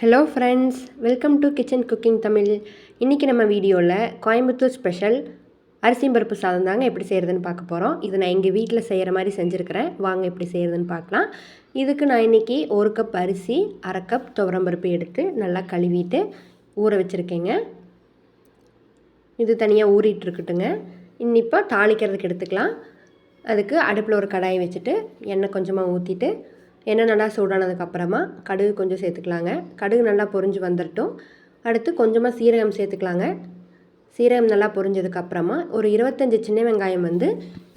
Hello friends welcome to kitchen cooking Tamil இன்றைக்கி நம்ம வீடியோவில் கோயம்புத்தூர் ஸ்பெஷல் அரிசி பருப்பு சாதம் தாங்க எப்படி செய்கிறதுன்னு பார்க்க போகிறோம் இது நான் எங்கள் வீட்டில் செய்கிற மாதிரி செஞ்சுருக்கிறேன். வாங்க எப்படி செய்கிறதுன்னு பார்க்கலாம். இதுக்கு நான் இன்றைக்கி ஒரு கப் அரிசி அரை கப் துவரம்பருப்பு எடுத்து நல்லா கழுவிட்டு ஊற வச்சுருக்கேங்க. இது தனியாக ஊறிட்டு இருக்கட்டுங்க. இன்னிப்போ தாளிக்கிறதுக்கு எடுத்துக்கலாம். அதுக்கு அடுப்பில் ஒரு கடாயை வச்சுட்டு எண்ணெய் கொஞ்சமாக ஊற்றிட்டு எண்ணெய் நல்லா சூடானதுக்கப்புறமா கடுகு கொஞ்சம் சேர்த்துக்கலாங்க. கடுகு நல்லா பொரிஞ்சு வந்துடட்டும் அடுத்து கொஞ்சமாக சீரகம் சேர்த்துக்கலாங்க. சீரகம் நல்லா பொரிஞ்சதுக்கப்புறமா ஒரு இருபத்தஞ்சி சின்ன வெங்காயம் வந்து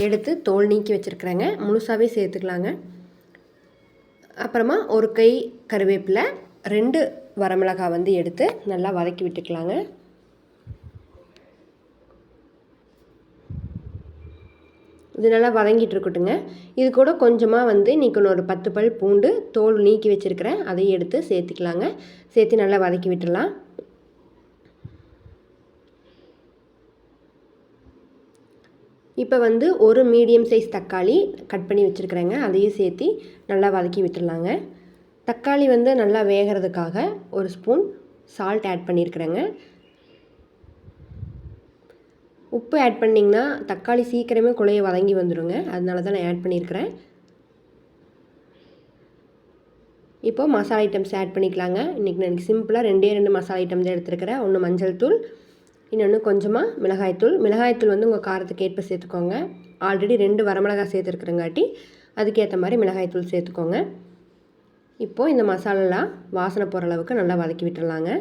எடுத்து தோல் நீக்கி வச்சுருக்குறேங்க. முழுசாகவே சேர்த்துக்கலாங்க. அப்புறமா ஒரு கை கருவேப்பிலை ரெண்டு வரமிளகாய் வந்து எடுத்து நல்லா வதக்கி விட்டுக்கலாங்க. இது நல்லா வதங்கிட்டு இருக்கட்டுங்க இது கூட கொஞ்சமாக வந்து இன்றைக்கி ஒரு பத்து பல் பூண்டு தோல் நீக்கி வச்சுருக்கிறேன். அதையும் எடுத்து சேர்த்துக்கலாங்க. சேர்த்து நல்லா வதக்கி விட்டுடலாம். இப்போ வந்து ஒரு மீடியம் சைஸ் தக்காளி கட் பண்ணி வச்சுருக்குறேங்க. அதையும் சேர்த்து நல்லா வதக்கி விட்டுடலாங்க. தக்காளி வந்து நல்லா வேகிறதுக்காக ஒரு ஸ்பூன் சால்ட் ஆட் பண்ணியிருக்கிறேங்க உப்பு ஆட் பண்ணிங்கன்னா தக்காளி சீக்கிரமே குழைய வதங்கி வந்துடுங்க அதனால தான் நான் ஆட் பண்ணியிருக்கிறேன் இப்போது மசாலா ஐட்டம்ஸ் ஆட் பண்ணிக்கலாங்க. இன்றைக்கி நான் சிம்பிளாக ரெண்டே ரெண்டு மசாலா ஐட்டம் தான் எடுத்துருக்கிறேன். ஒன்று மஞ்சள் தூள் இன்னொன்று கொஞ்சமாக மிளகாய்த்தூள் மிளகாய்த்தூள் வந்து உங்கள் காரத்துக்கு ஏற்ப சேர்த்துக்கோங்க. ஆல்ரெடி ரெண்டு வரமிளகாய் சேர்த்துருக்குறங்காட்டி அதுக்கேற்ற மாதிரி மிளகாய்த்தூள் சேர்த்துக்கோங்க. இப்போது இந்த மசாலாலாம் வாசனை போகிற அளவுக்கு நல்லா வதக்கி விட்டுடலாங்க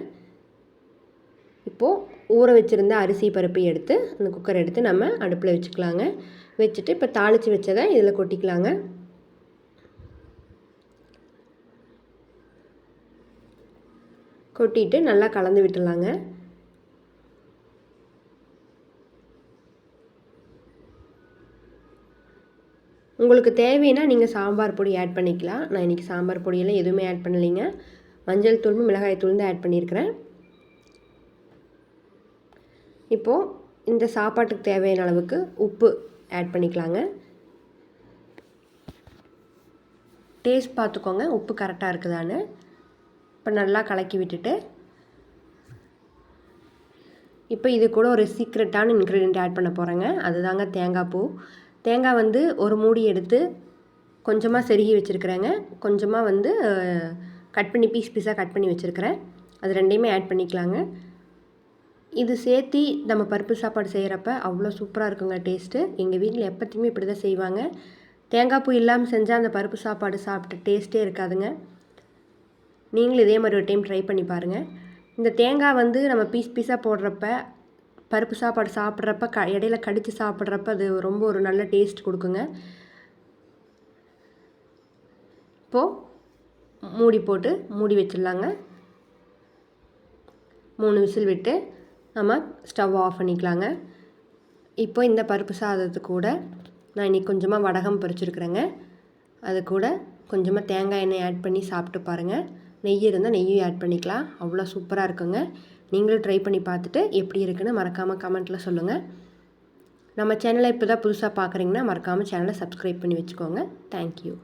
இப்போது ஊற வச்சுருந்த அரிசி பருப்பை எடுத்து அந்த குக்கரை எடுத்து நம்ம அடுப்பில் வச்சுக்கலாங்க. வச்சுட்டு இப்போ தாளித்து வச்சதை இதில் கொட்டிக்கலாங்க. கொட்டிட்டு நல்லா கலந்து விட்டுடலாங்க. உங்களுக்கு தேவைன்னா நீங்கள் சாம்பார் பொடி ஆட் பண்ணிக்கலாம். நான் இன்றைக்கி சாம்பார் பொடியெல்லாம் எதுவுமே ஆட் பண்ணலைங்க. மஞ்சள் தூள் மிளகாய் தூள் தான் ஆட் பண்ணியிருக்கிறேன். இப்போது இந்த சாப்பாட்டுக்கு தேவையான அளவுக்கு உப்பு ஆட் பண்ணிக்கலாங்க. டேஸ்ட் பார்த்துக்கோங்க உப்பு கரெக்டாக இருக்குதான்னு. இப்போ நல்லா கலக்கி விட்டுட்டு இப்போ இது கூட ஒரு சீக்ரெட்டான இன்க்ரீடியண்ட் ஆட் பண்ண போகிறேங்க அதுதாங்க தேங்காய் பூ. தேங்காய் வந்து ஒரு மூடி எடுத்து கொஞ்சமாக செருகி வச்சுருக்குறேங்க. கொஞ்சமாக வந்து கட் பண்ணி பீஸ் பீஸாக கட் பண்ணி வச்சுருக்கிறேன். அது ரெண்டையுமே ஆட் பண்ணிக்கலாங்க. இது சேர்த்தி நம்ம பருப்பு சாப்பாடு செய்கிறப்ப அவ்வளோ சூப்பராக இருக்குங்க டேஸ்ட்டு. எங்கள் வீட்டில் எப்போத்தையுமே இப்படி தான் செய்வாங்க. தேங்காய் பூ இல்லாமல் செஞ்சால் அந்த பருப்பு சாப்பாடு சாப்பிட்டு டேஸ்ட்டே இருக்காதுங்க. நீங்களும் இதே மாதிரி ஒரு டைம் ட்ரை பண்ணி பாருங்கள் இந்த தேங்காய் வந்து நம்ம பீஸ் பீஸாக போடுறப்ப பருப்பு சாப்பாடு சாப்பிட்றப்ப க இடையில கடித்து சாப்பிட்றப்ப அது ரொம்ப ஒரு நல்ல டேஸ்ட் கொடுக்குங்க. இப்போது மூடி போட்டு மூடி வச்சிடலாங்க. மூணு விசில் விட்டு நம்ம ஸ்டவ் ஆஃப் பண்ணிக்கலாங்க. இப்போ இந்த பருப்பு சாதத்து கூட நான் இன்றைக்கி கொஞ்சமாக வடகம் பறிச்சிருக்கிறேங்க அது கூட கொஞ்சமாக தேங்காய் எண்ணெய் ஆட் பண்ணி சாப்பிட்டு பாருங்கள் நெய் இருந்தால் நெய்யும் ஆட் பண்ணிக்கலாம். அவ்வளோ சூப்பராக இருக்குங்க. நீங்களும் ட்ரை பண்ணி பார்த்துட்டு எப்படி இருக்குன்னு மறக்காமல் கமெண்ட்டில் சொல்லுங்கள் நம்ம சேனலை இப்போ தான் புதுசாக பார்க்குறீங்கன்னா மறக்காமல் சேனலை சப்ஸ்கிரைப் பண்ணி வச்சுக்கோங்க. தேங்க்யூ